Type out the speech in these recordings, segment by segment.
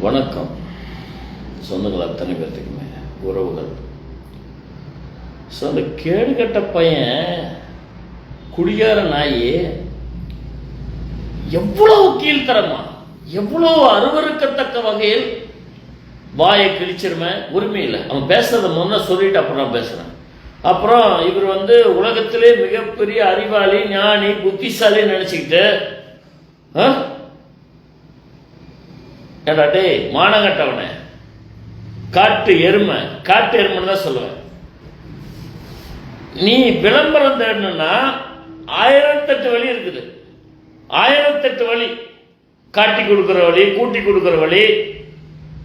வணக்கம். சொந்தங்கள் அத்தனை பேர்த்துக்குமே. உறவுகள். ஸோ அந்த கேடுகட்ட பையன் குடியார நாய் எவ்வளவு கீழ்த்தரமா எவ்வளவு அருவருக்கத்தக்க வகையில் வாயை கிழிச்சிருமே? உரிமை இல்லை. அவன் பேசுறத முன்ன சொல்லிட்டு அப்புறம் நான் பேசுறேன். அப்புறம் இவர் வந்து உலகத்திலே மிகப்பெரிய அறிவாளி ஞானி புத்திசாலி நினச்சிக்கிட்டு ஆ? ஏடா டேய் மானங்கட்டவனே காட்டு எருமை. காட்டு எருமைன்னு தான் சொல்லுவேன். நீ விளம்பரம் தேடணும்னா ஆயிரத்தெட்டு வழி இருக்குது. ஆயிரத்தெட்டு வழி. காட்டி கொடுக்குற வழி கூட்டி கொடுக்குற வழி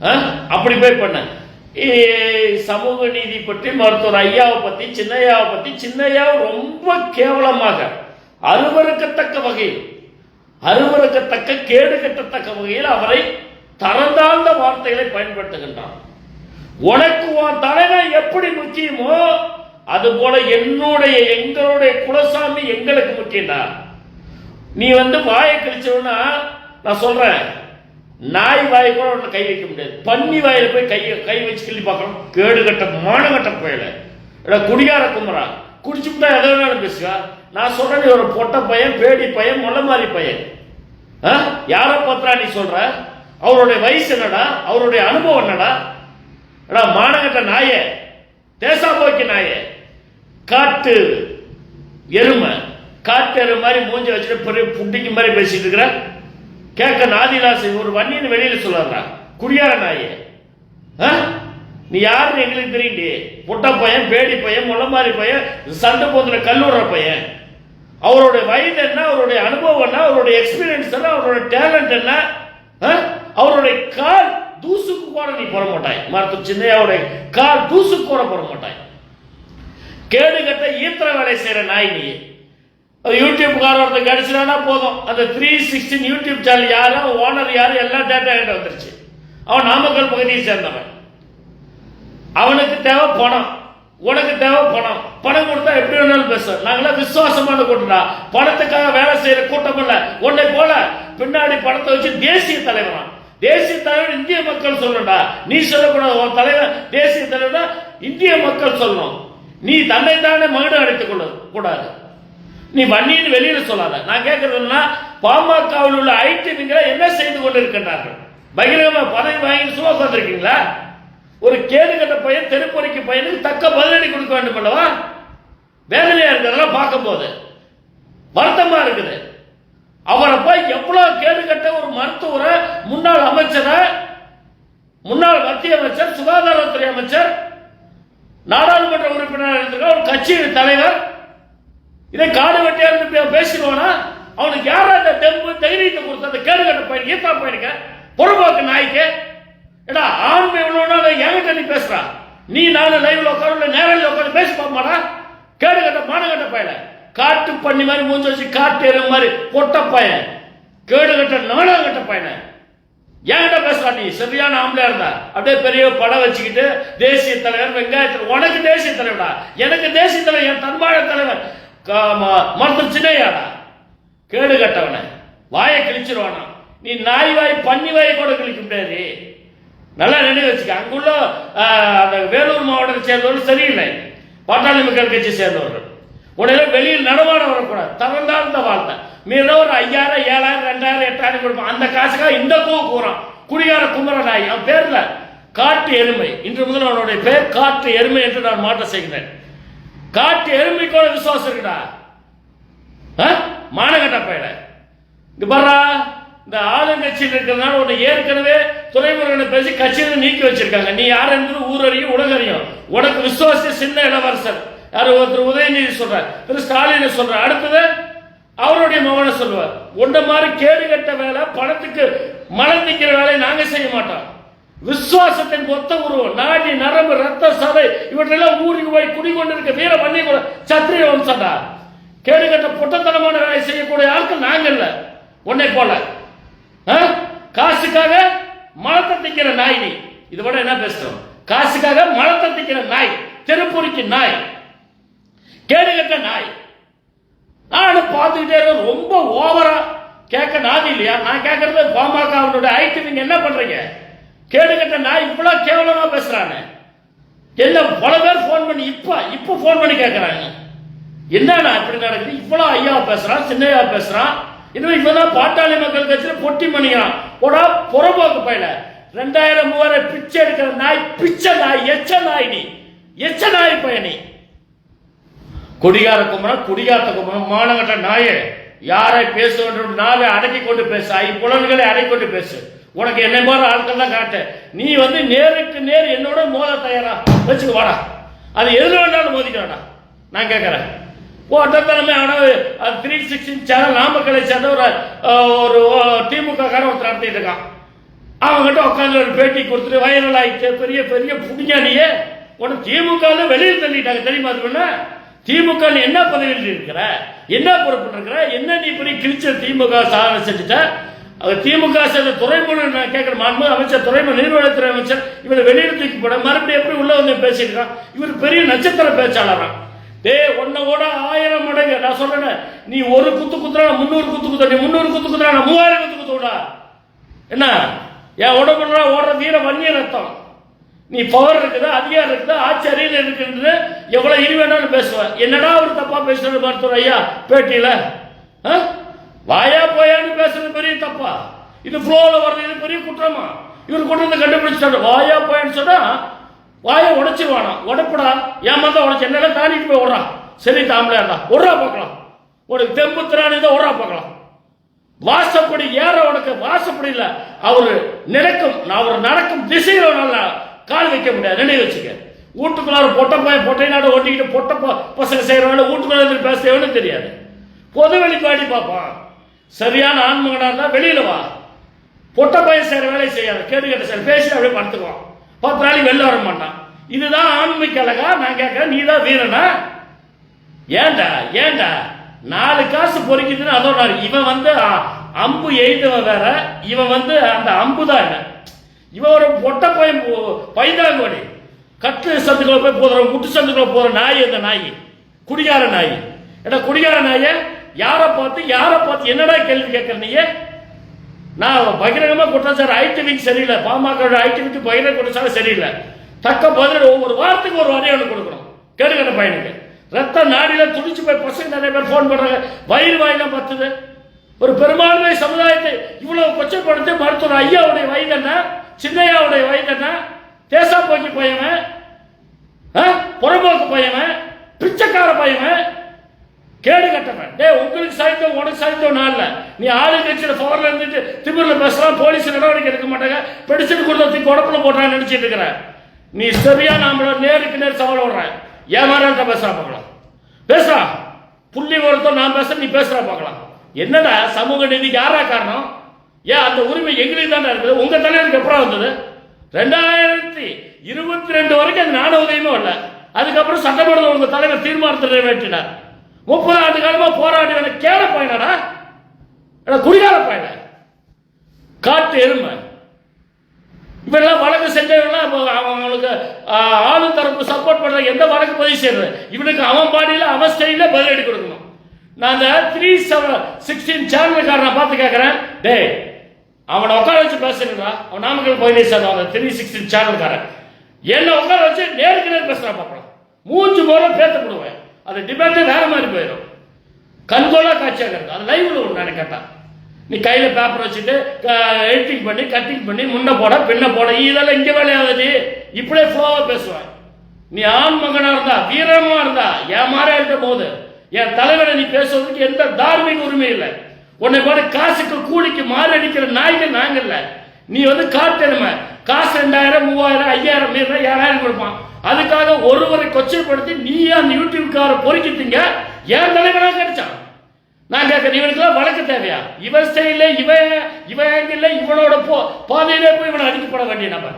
ஆ? அப்படி போய் பண்ண. ஏ, சமூக நீதி பற்றி மருத்துவர் ஐயாவை பற்றி சின்னையாவை பற்றி சின்னையாவை ரொம்ப கேவலமாக அருவறுக்கத்தக்க வகையில் அருவறுக்கத்தக்க கேடு கட்டத்தக்க வகையில் அவரை தரந்தாழ்ந்த வார்த்தைகளை பயன்படுத்துகின்றான். உனக்கு உன் தலைவன் எப்படி முக்கியமோ அது போல என்னுடைய எங்களுடைய குலசாமி எங்களுக்கு முக்கியம்டா. நீ வந்து வாயை கிழிச்சவனா நான் சொல்றேன் நாய் வாயை கூட உன்னை கை வைக்க முடியாது. பன்னி வாயில போய் கை கை வச்சு கிள்ளி பார்க்கணும். கேடு கட்ட மானகட்ட போயல. இல்ல குடிகார குமரா குடிச்சுட்டா எதை வேணாலும் பேசுவா? நான் சொல்றேன் நீ ஒரு பொட்ட பையன் பேடி பையன் முள்ள மாதிரி பையன். ஆ? யார பத்திரா நீ சொல்ற? அவருடைய வயசு என்னடா? அவருடைய அனுபவம் என்னடா? எடா மானகட்ட நாயே தேசா போக்கி நாயே காட்டு எருமை காட்டு எருமை மாதிரி மூஞ்சி வச்சுட்டு பெரிய புட்டிக்கு மாதிரி பேசிட்டு இருக்கிற கேட்க நாதிலாசி ஒரு வண்டின்னு வெளியில சொல்லாதா குடியார நாயே. ஆ? நீ யாருன்னு எங்களுக்கு தெரியுண்டி புட்ட பையன் பேடி பையன் முள்ள மாதிரி பையன் சண்டை போதுல கல்லூர பையன். அவருடைய வயது என்ன? அவருடைய அனுபவம் என்ன? அவருடைய எக்ஸ்பீரியன்ஸ் என்ன? அவருடைய டேலண்ட் என்ன? ஆ? அவருடைய கால் தூசுக்கு கூட நீ போட மாட்டாய். மருத்துவ சின்னையாவுடைய கால் தூசுக்கு கூட போட மாட்டாய். கேடு கட்ட ஈத்திர வேலை செய்யற நாய் நீ. அது யூடியூப்கார ஒருத்தர் கிடைச்சிடானா போதும். அந்த த்ரீ சிக்ஸ்டின் யூடியூப் சேனல் யாரு ஓனர் யாரு எல்லா டேட்டா கிட்ட வந்துருச்சு. அவன் நாமக்கல் பகுதியை சேர்ந்தவன். அவனுக்கு தேவை பணம். உனக்கு தேவை பணம். பணம் கொடுத்தா எப்படி வேணாலும் பேசுவோம் நாங்களாம் விசுவாசமான கூட்டம்டா. பணத்துக்காக வேலை செய்யற கூட்டம் இல்ல. உன்னை போல பின்னாடி பணத்தை வச்சு தேசிய தலைவரான் தேசிய தலைவர் இந்திய மக்கள் சொல்லணும்டா. நீ சொல்லக்கூடாது உன் தலைவர் தேசிய தலைவர் இந்திய மக்கள் சொல்லணும். நீ தன்னை தானே மகடு அடைத்துக் கூடாது. நீ வன்னின்னு வெளியில சொல்லாத. நான் கேட்கறதுன்னா பாமகவில் உள்ள ஐடிவிங்களை என்ன செய்து கொண்டிருக்கின்றார்கள்? பகிரங்கமா பதவி வாங்கி சும்மா உட்காந்துருக்கீங்களா ஒரு கேடு கட்ட பையன் தெருப்பொறிக்கு பையனுக்கு தக்க பதிலடி கொடுக்க வேண்டும் அல்லவா? வேதனையா இருக்கிறதெல்லாம் பார்க்கும்போது. வருத்தமா இருக்குது. அவரை போய் எவ்வளவு கேடு கட்ட ஒரு மருத்துவரை முன்னாள் அமைச்சரை முன்னாள் மத்திய அமைச்சர் சுகாதாரத்துறை அமைச்சர் நாடாளுமன்ற உறுப்பினர் இருந்திருக்க ஒரு கட்சியின் தலைவர். இதை காடு வெட்டியா பேசிடுவானா? அவனுக்கு யாரா அந்த தெம்பு தைரியத்தை கொடுத்த அந்த கேடு கட்ட பையன் ஈத்தா பையனுக்கு பொறுப்பாக்கு நாய்க்கு. ஏடா ஆண்மை உள்ளவனா என்கிட்ட நீ பேசுறா? நீ நானும் லைவ்ல உட்காந்து நேரில் உட்காந்து பேசி பார்ப்பாடா கேடு கட்ட மான கட்ட பையன காட்டு பண்ணி மாதிரி மூஞ்சி வச்சு காட்டு எருமை மாதிரி பொட்ட பையன் கேடு கட்ட நாடக கட்ட பையனை ஏன்டா பேசுறா நீ? சரியான ஆம்பளை இருந்தா. அப்படியே பெரிய படம் வச்சுக்கிட்டு தேசிய தலைவர் வெங்காயத்தில் உனக்கு தேசிய தலைவடா எனக்கு தேசிய தலைவர் என் தன்மான தலைவர். ம- மருத்துவ சின்னையாடா? கேடு கட்டவன. வாயை கிழிச்சிருவானா? நீ நாய் வாய் பன்னி வாய் கூட கிழிக்க முடியாது. நல்லா நினைவு வச்சுக்க. அங்குள்ள அந்த வேலூர் மாவட்டத்தை சேர்ந்தவர்கள் சரியில்லை. பாட்டாளி மக்கள் கட்சி சேர்ந்தவர்கள். உடனே வெளியில் நடமாட வரக்கூடாது. தரந்தாழ்ந்த வாழ்க்கை. மீறோ ஒரு ஐயாயிரம் ஏழாயிரம் ரெண்டாயிரம் எட்டாயிரம் கொடுப்போம். அந்த காசுக்காக இந்த கூ கூறான் குடியார குமர நாய் அவன் பேர்ல காட்டு எருமை. இன்று முதல் அவனுடைய பேர் காட்டு எருமை என்று நான் மாற்ற செய்கிறேன். காட்டு எருமைக்கோட விசுவாசம் இருக்குடா. ஆ? மானகட்ட பயில. இங்க பாரா இந்த ஆளுங்கட்சியில் இருக்கிறதுனால உன்னை ஏற்கனவே துறைமுருகனை பேசி கட்சியில நீக்கி வச்சிருக்காங்க. நீ யார் என்பது ஊரறியும் உலகறியும். உனக்கு விசுவாச சின்ன இளவரசர். யார் ஒருத்தர் உதயநிதி சொல்றார். திரு ஸ்டாலின் சொல்ற அடுத்தது அவருடைய மகனை சொல்லுவார். ஒன்றை மாதிரி கேடு கட்ட வேலை பணத்துக்கு மலம் நிற்கிற வேலையை நாங்க செய்ய மாட்டோம். விசுவாசத்தின் மொத்த உருவம் நாடி நரம்பு ரத்த சதை இவற்றெல்லாம் ஊருக்கு போய் குடிக்கொண்டிருக்க வீர பண்ணி கூட சத்திரிய வம்சடா கேடுகட்ட பொட்டத்தனமான வேலை செய்யக்கூடிய ஆட்கள் நாங்க இல்ல. உன்னை போல. ஆ? காசுக்காக மலத்தை திக்கிற நாய் நீ. இது விட என்ன பேசுறோம்? காசுக்காக மலத்தை திக்கிற நாய் திருப்பூரிக்கு நாய். கேடுகட்ட நாய். நானும் பார்த்துக்கிட்டே இருக்கேன் ரொம்ப ஓவரா கேட்க நாதி இல்லையா? நான் கேட்கறது பாமக அவனுடைய ஐட்டு நீங்க என்ன பண்றீங்க? கேடுகட்ட நாய் இவ்வளவு கேவலமா பேசுறானே. என்ன பல பேர் ஃபோன் பண்ணி இப்ப இப்ப ஃபோன் பண்ணி கேட்கறாங்க என்னன்னா இப்படி நடக்குது? இவ்வளவு ஐயா பேசுறான் சின்னையா பேசுறான். இன்னும் இப்பதான் பாட்டாளி மக்கள் கட்சியில பொட்டி மணியான். போடா புறம்போக்கு பயில. ரெண்டாயிரம் மூவாயிரம் பிச்சை எடுக்கிற நாய் பிச்சை நாய் எச்ச நாய் நீ. எச்ச நாய் பயணி குடிகார குமரன் குடிகாத்த குமரன் மானகட்ட நாயே யாரை பேச வேண்டும் நாவை அடக்கி கொண்டு பேசு. ஐ புலன்களை அடக்கி கொண்டு பேசு. உனக்கு என்னை மாதிரி ஆட்கள் தான் காட்டு. நீ வந்து நேருக்கு நேர் என்னோட மோத தயாரா? வச்சுக்கு வாடா. அது எதுல வேணாலும் மோதிக்கிறாடா நான் கேட்கறேன். போட்டத்தனமே ஆனால் த்ரீ சிக்ஸ்டின் சேனல் நாமக்கலை சேர்ந்த ஒரு ஒரு திமுக காரன் ஒருத்தர் நடத்திட்டு இருக்கான். அவங்ககிட்ட உட்காந்து ஒரு பேட்டி கொடுத்துட்டு வைரல் ஆகிட்டு பெரிய பெரிய புடிஞானியே உனக்கு திமுக வெளியில் தள்ளிட்டாங்க. தெரியுமா அது என்ன திமுக என்ன பதவியில் இருக்கிற என்ன பொறுப்பு இருக்கிற என்ன நீ இப்படி கிழிச்ச திமுக சாதனை செஞ்சுட்ட? திமுக சேர்ந்த துறைமுக நான் கேட்கிற மாண்பு அமைச்சர் துறைமுக நீர்வளத்துறை அமைச்சர் இவரை வெளியில் தூக்கி போட மறுபடியும் எப்படி உள்ள வந்து பேசியிருக்கான் இவர் பெரிய நட்சத்திர பேச்சாளரான் டேய் உன்னை கூட ஆயிரம் மடங்கு நான் சொல்றேன் நீ ஒரு குத்து குத்துறா முந்நூறு குத்து குத்துற நீ முந்நூறு குத்து குத்துறா நான் மூவாயிரம் குத்து குத்து விடா என்ன? என் உடம்புல ஓடுற தீர வன்னிய ரத்தம். நீ பவர் இருக்குதா அதிகாரம் இருக்குதா ஆட்சி அறிவு எவ்வளோ எவ்வளவு இனி வேணாலும் பேசுவேன். என்னடா அவர் தப்பா பேசுறது மருத்துவர் ஐயா பேட்டியில? ஆ? வாயா போயான்னு பேசுறது பெரிய தப்பா? இது ஃப்ளோவில் வர்றது இது பெரிய குற்றமா? இவர் கொண்டு வந்து கண்டுபிடிச்சிட்டாரு. வாயா போயான்னு சொன்னா வாயை உடைச்சிருவானா? உடப்படா. ஏமாந்தா உடச்சு. என்னெல்லாம் தாண்டிட்டு போய் விடுறான் சரி தாம்பளையாடா விட்றா பார்க்கலாம். உனக்கு தெம்பு திராணி தான் விட்றா பார்க்கலாம். வாசப்படி ஏற உனக்கு வாசப்படி இல்லை. அவர் நினைக்கும் அவர் நடக்கும் திசையில் நல்லா கால் வைக்க முடியாது. நினைவு வச்சுக்க. வீட்டுக்குள்ளார பொட்ட பையன் பொட்டை நாடு ஓட்டிக்கிட்டு பொட்ட பசங்க செய்கிறவன வேலை வீட்டுக்குள்ள பேச தேவைன்னு தெரியாது. பொது வெளிப்பாடி பார்ப்பான். சரியான ஆன்மகனாக இருந்தால் வெளியில வா. பொட்ட பையன் செய்கிற வேலையை செய்யாது. கேட்டு கேட்ட சார் பேசி அப்படியே படுத்துக்குவான். பத்து நாளைக்கு வெளில வர மாட்டான். இதுதான் ஆண்மைக்கு அழகா நான் கேட்க நீ தான் வீரனா? ஏன்டா ஏன்டா நாலு காசு பொறிக்குதுன்னு அதோட இவன் வந்து அம்பு எய்தவன் வேற. இவன் வந்து அந்த அம்பு தான் என்ன இவன் ஒரு பொட்டை பையன் பைந்தாங்கோடி கட்டு சந்துக்குள்ள போய் போதுற முட்டு சந்துக்குள்ள போற நாய் அந்த நாய். குடிகார நாய். என்ன குடிகார நாய யாரை பார்த்து யாரை பார்த்து என்னடா கேள்வி கேட்கற நீ நான் பகிரங்கமா குற்றச்சாட்டு ஐடிவிக்கு சரியில்லை. பாமக ஐடிவிக்கு பகிரங்க குற்றச்சாட்டு சரியில்லை. தக்க பதில் ஒவ்வொரு வாரத்துக்கு ஒரு வரையை ஒன்று கொடுக்கணும். கேடுகிற பையனுக்கு. ரத்த நாடியில துடிச்சு போய் பசங்க நிறைய பேர் ஃபோன் பண்றாங்க. வயிறு வாயிலாம் பத்துது. ஒரு பெரும்பான்மை சமுதாயத்தை இவ்வளவு கொச்சப்படுத்தி மருத்துவர் ஐயாவுடைய வயது என்ன? சின்னையாவுடைய வயது தேசா போக்கி பையவன். ஆ? புறம்போக்கு பையவன். பிச்சைக்கார பையவன். கேடு கட்டவன். டேய் உங்களுக்கு சாய்ந்தோம் உனக்கு சாய்ந்தோம் நான் இல்ல. நீ கட்சியில் பவர்ல இருந்துட்டு திமிர்ல பேசலாம் போலீஸ் நடவடிக்கை எடுக்க மாட்டாங்க. பிடிச்சிட்டு கொண்டு உடப்புல போட்டான்னு நினைச்சிட்டு இருக்கிற. நீ சரியா நாமள நேருக்கு நேர் சவால் விடுறேன் ஏன் பேசுகிறா பேசுறா பார்க்கலாம். பேசுறா. புள்ளி ஒருத்தர் நான் பேச நீ பேசுறா பார்க்கலாம். என்னடா சமூக நீதிக்கு யாரா காரணம்? ஏன் அந்த உரிமை எங்களுக்கு தானே இருக்குது? உங்க தலைவருக்கு அப்புறம் வந்தது? ரெண்டாயிரத்தி இருபத்தி ரெண்டு வரைக்கும் அது நாட உதயமே வரல. அதுக்கப்புறம் சட்டமன்ற உங்க தலைவர் தீர்மானத்தை நிறைவேற்றினார். முப்பது ஆண்டு காலமா போராடி வந்த கேட பயனடா எடா குடிகார பயன காட்டு எருமை. இவெல்லாம் வழக்கு செஞ்சவங்களாம் இப்போ அவங்களுக்கு ஆளு தரப்பு சப்போர்ட் பண்ற எந்த வழக்கு பதிவு செய்யறது இவனுக்கு அவன் பாடியில அவன் ஸ்டைல பதிலடி கொடுக்கணும். நான் அந்த த்ரீ செவன் சிக்ஸ்டீன் சேனல்காரனை பார்த்து கேட்குறேன் டேய் அவனை உட்கார வச்சு பேசுறா அவன் நாமக்கல் போயிலே சார் அவன் த்ரீ சிக்ஸ்டி சேனல்காரன் என்ன உட்கார வச்சு நேருக்கு நேர் பேசுறான் பார்க்கலாம் மூச்சு போல பேத்த போடுவேன். அது டிபேட்டே வேற மாதிரி போயிடும். கண்கோலாக காட்சியாக இருக்கும். அது லைவ்ல ஒன்று நான் கேட்டான் நீ கையில் பேப்பர் வச்சுட்டு எடிட்டிங் பண்ணி கட்டிங் பண்ணி முன்ன போட பின்ன போட இதெல்லாம் இங்கே வேலையாவது இப்படியே ஃப்ளோவாக பேசுவேன். நீ ஆண் மகனாக இருந்தா வீரமாக இருந்தா என் மாதிரி இருக்க போது என் தலைவரை நீ பேசுவதற்கு எந்த தார்மீக உரிமை இல்லை. உன்னை போல காசுக்கு கூலிக்கு மாரடிக்கிற அடிக்கிற நாய்கள் நாங்கள்ல. நீ வந்து காட்டணும காசு ரெண்டாயிரம் மூவாயிரம் ஐயாயிரம் மீறா ஏழாயிரம் கொடுப்பான். அதுக்காக ஒருவரை கொச்சைப்படுத்தி நீ அந்த யூடியூப்கார பொறிக்கிட்டீங்க. ஏன் தலைவனா கிடைச்சான். நான் கேட்கிறேன் இவனுக்குலாம் வழக்கு தேவையா? இவன் ஸ்டைல இவன் இவன் ஆங்கிள் இவனோட போ பாதையிலே போய் இவனை அடிக்கப்பட வேண்டிய நபர்.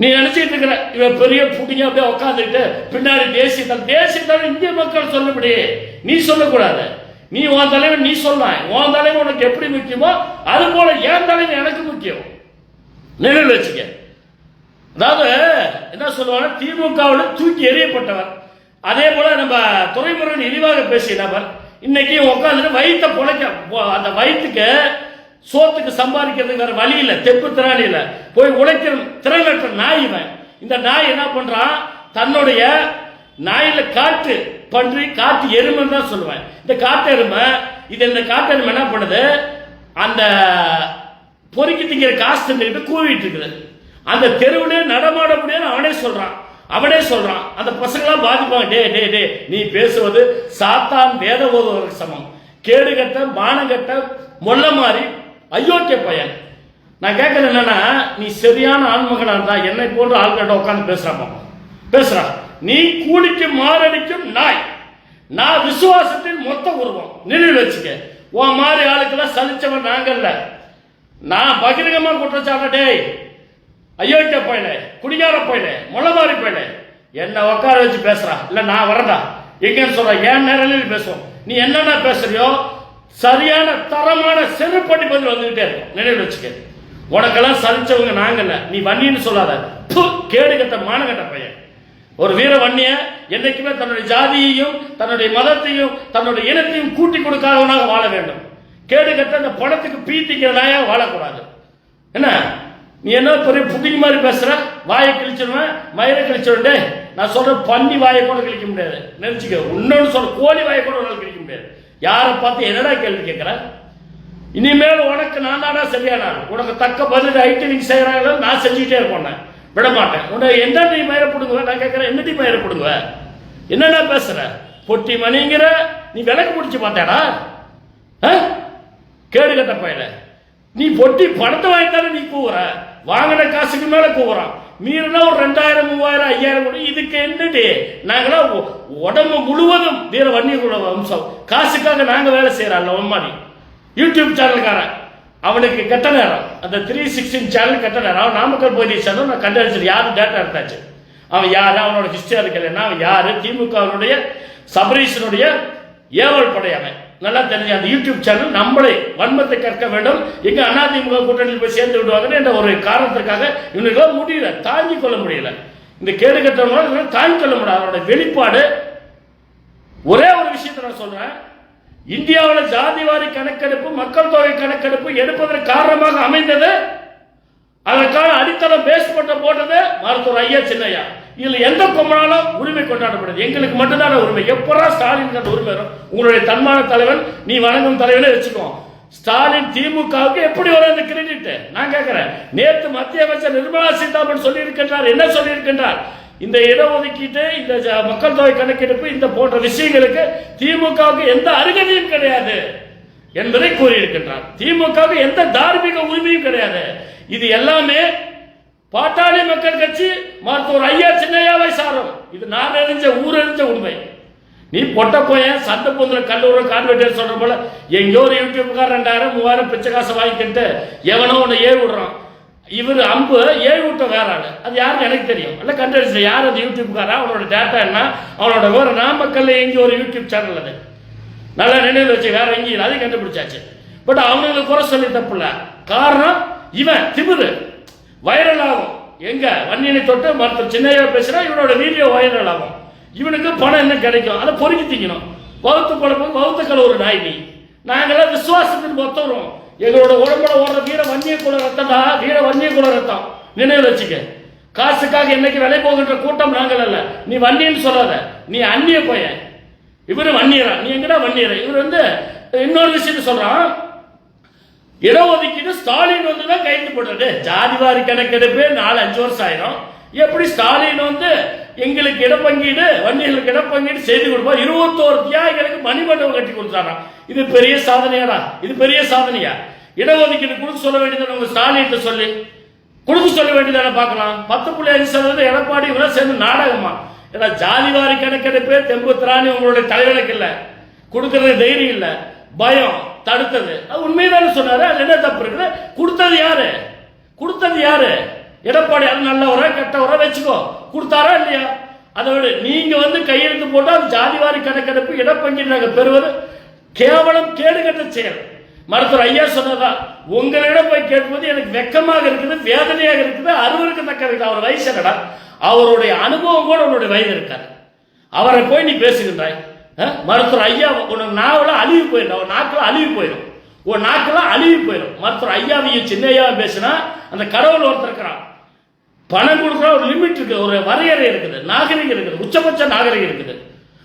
நீ நினைச்சிட்டு இருக்கிற இவன் பெரிய புட்டிங்க அப்படியே உட்காந்துக்கிட்டு பின்னாடி தேசிய தலைவர் தேசிய இந்திய மக்கள் சொல்லுபடி நீ சொல்லக்கூடாது. நீ உன் தலைவன் நீ சொல்லலாம் உன் தலைவன் உனக்கு எப்படி முக்கியமோ அது போல என் தலைவன் எனக்கு முக்கியம். நினைவில் வச்சுக்க. அதாவது என்ன சொல்லுவாங்க திமுகவில் தூக்கி எறியப்பட்டவர். அதே போல நம்ம துறைமுறை இழிவாக பேசிய நபர் இன்னைக்கு உட்காந்துட்டு வயிற்ற பொழைக்க அந்த வயிற்றுக்கு சோத்துக்கு சம்பாதிக்கிறதுக்கு வேற வழி இல்லை தெப்பு திறன் இல்லை. போய் உழைக்கிற திறனற்ற நாய் இவன். இந்த நாய் என்ன பண்றான்? தன்னுடைய நாயில் காட்டு பன்றி காட்டு எருமைன்னு தான் சொல்லுவேன். இந்த காட்டு எருமை இது இந்த காட்டு எருமை என்ன பண்ணுது? அந்த பொறுக்கி திங்கிற காசு தின்னுக்கிட்டு கூவிட்டு இருக்குது. அந்த தெருவில் நடமாட முடியாது அவனே சொல்றான். அவனே சொல்றான். அந்த பசங்களாம் பாதிப்பாங்க. டே டே டே நீ பேசுவது சாத்தான் வேத ஓதுவதற்கு சமம். கேடுகட்ட மானகட்ட மொல்ல மாதிரி அயோக்கிய பையன். நான் கேட்கறது என்னன்னா நீ சரியான ஆண்மகனா இருந்தா என்னை போன்ற ஆள்கிட்ட உட்காந்து பேசுறான் பேசுறான் நீ கூலிக்கு மாரடிக்கும் நாய். நான் விசுவாசத்தின் மொத்த உருவம். நினைவில் வச்சுக்க. உன் மாதிரி ஆளுக்கெல்லாம் சலிச்சவன் நாங்கல்ல. நான் பகிரங்கமா குற்றச்சாட்ட டேய் அயோக்கிய போயில குடிகார போயில முளமாரி போயில. என்ன உட்கார வச்சு பேசுறா. இல்ல நான் வரடா எங்கன்னு சொல்ற. என் நேரில் பேசுவோம். நீ என்னென்ன பேசுறியோ? சரியான தரமான செருப்படி பதில் வந்துகிட்டே இருக்கும். நினைவில் வச்சுக்க. உனக்கெல்லாம் சலிச்சவங்க நாங்கல்ல. நீ வன்னின்னு சொல்லாத. கேடு கட்ட மானகட்ட பையன். ஒரு வீர வன்னிய என்னைக்குமே தன்னுடைய ஜாதியையும் தன்னுடைய மதத்தையும் தன்னுடைய இனத்தையும் கூட்டி கொடுக்காதவனாக வாழ வேண்டும். கேடு கட்ட அந்த பணத்துக்கு பீத்திக்கிறதாயா வாழக்கூடாது. என்ன? நீ என்ன பெரிய புட்டிங் மாதிரி பேசுற? வாயை கிழிச்சிருவேன் மயிரை கிழிச்சிருவேன். நான் சொல்ற பன்னி வாயை கூட கிழிக்க முடியாது. நினைச்சுக்க இன்னொன்னு சொல்ற கோழி வாயை கூட உன்னால கிழிக்க முடியாது. யாரை பார்த்து என்னடா கேள்வி கேட்கிற? இனிமேல் உனக்கு நான் தானா சரியான உனக்கு தக்க பதில் ஐடிவிங் செய்யறாங்களோ நான் செஞ்சுக்கிட்டே இருப்பேன். விட மாட்டேன் உன்னை எந்த நீ மயிரை பிடுங்குவ? நான் கேட்குறேன் என்ன டீ மயிரை பிடுங்குவ? என்னென்ன பேசுற? பொட்டி மணிங்கிற நீ விளக்கு பிடிச்சி பார்த்தாடா. ஆ? கேடு கட்ட பையல. நீ பொட்டி பணத்தை வாங்கிட்டாலும் நீ கூவுற? வாங்கின காசுக்கு மேல கூவுறான். மீறினா ஒரு ரெண்டாயிரம் மூவாயிரம் ஐயாயிரம் கூட. இதுக்கு என்னடி? நாங்களா உடம்பு முழுவதும் வீர வன்னியர்களோட வம்சம். காசுக்காக நாங்க வேலை செய்யறோம் ஒம்மாடி யூடியூப் சேனல்காரன் அவனுக்கு கெட்ட நேரம். அந்த த்ரீ சிக்ஸ்டீன் சேனல் கெட்ட நேரம். அவன் நாமக்கல் போய் சேனல் நான் கண்டடிச்சது யாரு டேட்டா எடுத்தாச்சு? அவன் யாரு? அவனோட ஹிஸ்டாரிக்கல் என்ன? அவன் யாரு? திமுகவினுடைய சபரீஷனுடைய ஏவல் படையவன் நல்லா தெரிஞ்ச அந்த யூடியூப் சேனல் நம்மளே வன்மத்தை கற்க வேண்டும். எங்க அதிமுக கூட்டணியில் போய் சேர்ந்து விடுவாங்கன்னு என்ற ஒரு காரணத்திற்காக இவனுக்கெல்லாம் முடியல. தாங்கிக் கொள்ள முடியல. இந்த கேடு கட்டவங்களால தாங்கி கொள்ள முடியல. அவனோட வெளிப்பாடு ஒரே ஒரு விஷயத்த நான் சொல்றேன். இந்தியாவில் ஜாதிவாரி கணக்கெடுப்பு மக்கள் தொகை கணக்கெடுப்பு எடுப்பதற்கு காரணமாக அமைந்தது. அதற்கான அடித்தளம் பேஸ் பண்ண போட்டது மருத்துவர் ஐயா சின்னையா. இதுல எந்த கொம்பனாலும் உரிமை கொண்டாடப்படுது. எங்களுக்கு மட்டும்தான உரிமை. எப்படா ஸ்டாலின் அந்த உரிமை வரும்? உங்களுடைய தன்மான தலைவன் நீ வணங்கும் தலைவனே வச்சுக்கோ. ஸ்டாலின் திமுகவுக்கு எப்படி வரும் அந்த கிரெடிட் நான் கேட்கிறேன். நேற்று மத்திய அமைச்சர் நிர்மலா சீதாராமன் சொல்லி இருக்கின்றார் என்ன சொல்லி இருக்கின்றார் இந்த இடஒதுக்கீட்டு இந்த மக்கள் தொகை கணக்கெடுப்பு இந்த போன்ற விஷயங்களுக்கு திமுகவுக்கு எந்த அருகதையும் கிடையாது என்பதை கூறியிருக்கின்றார். திமுகவுக்கு எந்த தார்மீக உரிமையும் கிடையாது. இது எல்லாமே பாட்டாளி மக்கள் கட்சி மருத்துவர் ஐயா சின்னையாவை சாரும். இது நான் அறிஞ்ச ஊர் அறிஞ்ச உண்மை. நீ பொட்ட போயன் சண்டை பொந்துல கல்லூரி கான்வெர்டர் சொல்ற போல எங்கேயோ ஒரு யூடியூப்கார் ரெண்டாயிரம் மூவாயிரம் பிச்சை காசை வாங்கிக்கிட்டு எவனோ ஒன்று ஏறி விடுறான். இவர் அம்பு ஏழு விட்ட வேற ஆள் அது யாருக்கு எனக்கு தெரியும். அல்ல கண்டடிச்சு யார் அந்த யூடியூப்காரா? அவனோட டேட்டா என்ன? அவனோட ஒரு நாமக்கல்ல எங்கேயோ ஒரு யூடியூப் சேனல் அது. நல்லா நினைவு வச்சு வேற எங்கேயும் அதையும் கண்டுபிடிச்சாச்சு. பட் அவனுக்கு குறை சொல்லி தப்புல காரணம் இவன் திமிரு. வைரல் ஆகும். எங்க? வன்னியனை தொட்டு மற்ற சின்னையா பேசுறா இவனோட வீடியோ வைரல் ஆகும். இவனுக்கு பணம் என்ன கிடைக்கும். அதை பொறுக்கி திங்கணும். வகுத்து குழம்பு வகுத்து ஒரு நாய் நீ. நாங்களாம் விசுவாசத்தின் மொத்தம் எங்களோட உடம்புல ஓடுற வீர வன்னிய குல ரத்தம்டா வீர வன்னிய குல ரத்தம் நினைவு வச்சுக்க. காசுக்காக என்னைக்கு விலை போகின்ற கூட்டம் நாங்கள் அல்ல. நீ வன்னியன்னு சொல்லாத. நீ அந்நிய போய. இவரு வன்னியரா? நீ எங்கடா வன்னியரா? இவர் வந்து இன்னொரு விஷயத்த சொல்றான். இடஒதுக்கீடு ஸ்டாலின் வந்து தான் கைது போடுறது ஜாதிவாரி கணக்கெடுப்பு நாலு அஞ்சு வருஷம் ஆயிரும். எப்படி ஸ்டாலின் வந்து எங்களுக்கு இடப்பங்கீடு வண்டிகளுக்கு இடப்பங்கீடு செய்து கொடுப்போம் இருபத்தோரு தியாகிகளுக்கு மணிமண்டபம் கட்டி கொடுத்தாராம். இது பெரிய சாதனையாடா. இது பெரிய சாதனையா? இடஒதுக்கீடு கொடுத்து சொல்ல வேண்டியது உங்க ஸ்டாலின் சொல்லி. கொடுத்து சொல்ல வேண்டியதான பார்க்கலாம்? பத்து புள்ளி அஞ்சு சதவீதம் எடப்பாடி இவரை சேர்ந்து நாடகமா? ஏன்னா ஜாதிவாரி கணக்கெடுப்பு தெம்பு திராணி உங்களுடைய தலைவனுக்கு இல்லை. கொடுக்கறது தைரியம் இல்லை. பயம் தடுத்தது. அது உண்மைதானே சொன்னாரு. அது என்ன தப்பு இருக்குது? கொடுத்தது யாரு? கொடுத்தது யாரு? எடப்பாடி அது நல்லவரா கெட்டவரா வச்சுக்கோ. கொடுத்தாரா இல்லையா? அதை விட. நீங்க வந்து கையெழுத்து போட்டால் அது ஜாதிவாரி கணக்கெடுப்பு இடப்பங்கீடு நாங்கள் பெறுவது கேவலம் கேடுகட்ட செயல். மருத்துவர் ஐயா சொன்னதா உங்களிடம் போய் கேட்பது எனக்கு வெக்கமாக இருக்குது வேதனையாக இருக்குது அருவருக்கத்தக்க இருக்குது. அவர் வயசு என்னடா? அவருடைய அனுபவம் கூட உன்னுடைய வயது இருக்காரு அவரை போய் நீ பேசுகின்றாய். மருத்துவர் ஐயா உனக்கு நாவில் அழிவு போயிடும். அவர் நாக்கில் அழிவு போயிடும். உன் நாக்கெல்லாம் அழிவு போயிடும். மருத்துவர் ஐயாவையும் சின்னையாவும் பேசினா அந்த கடவுள் ஒருத்தர் இருக்கிறான் பணம் கொடுக்குற ஒரு லிமிட் இருக்குது ஒரு வரையறை இருக்குது. நாகரிகம் இருக்குது. உச்சபட்ச நாகரிகம் இருக்குது.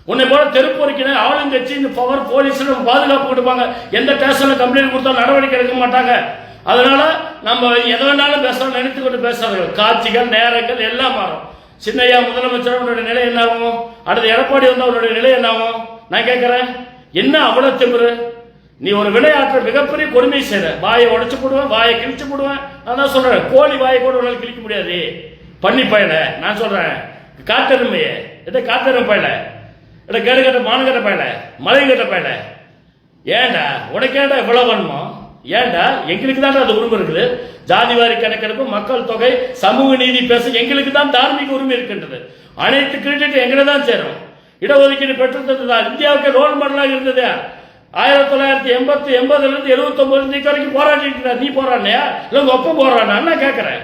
உன்னை போல தெருப்பொறிக்கணும் ஆளுங்கட்சி இந்த பவர் போலீஸ் பாதுகாப்பு கொடுப்பாங்க. எந்த ஸ்டேஷன்ல கம்ப்ளைண்ட் கொடுத்தா நடவடிக்கை எடுக்க மாட்டாங்க. அதனால நம்ம எதை வேணாலும் பேசலாம் நினைத்து கொண்டு பேசுறாங்க காட்சிகள் நேரங்கள் எல்லாம் மாறும். சின்னையா முதலமைச்சர் அவருடைய நிலை என்ன ஆகும்? அடுத்து எடப்பாடி வந்து அவருடைய நிலை என்ன ஆகும்? நான் கேட்கிறேன். என்ன அவ்வளவு திமிரு? நீ ஒரு விளையாட்டு மிகப்பெரிய கொடுமை செய்யற வாயை உடைச்சு போடுவேன் வாயை கிழிச்சு போடுவேன். நான் தான் சொல்றேன். கோழி வாயை கூட உடனே கிழிக்க முடியாது. பண்ணி பயல. நான் சொல்றேன். காட்டெருமையே. இதை காட்டெருமை பயல இதை கேடுகட்ட மானகட்ட பயல மலைகட்ட பயல. ஏண்டா உனக்கேண்டா இவ்வளவு வேணுமோ ஏன்டா எங்களுக்கு தான் அது உரிமை இருக்குது? ஜாதிவாரி கணக்கெடுப்பு மக்கள் தொகை சமூக நீதி பேச எங்களுக்கு தான் தார்மீக உரிமை இருக்கின்றது. அனைத்து கிரெடிட் எங்களை தான் சேரும். இடஒதுக்கீடு பெற்றது தான் இந்தியாவுக்கு ரோல் மாடலாக இருந்ததே. ஆயிரத்தி தொள்ளாயிரத்தி எண்பத்தி எண்பதுல இருந்து எழுபத்தொன்பது இன்னைக்கு வரைக்கும் போராடிட்டு நீ போராடினியா? இல்லை உங்க ஒப்ப போராடினா நான் கேட்கறேன்.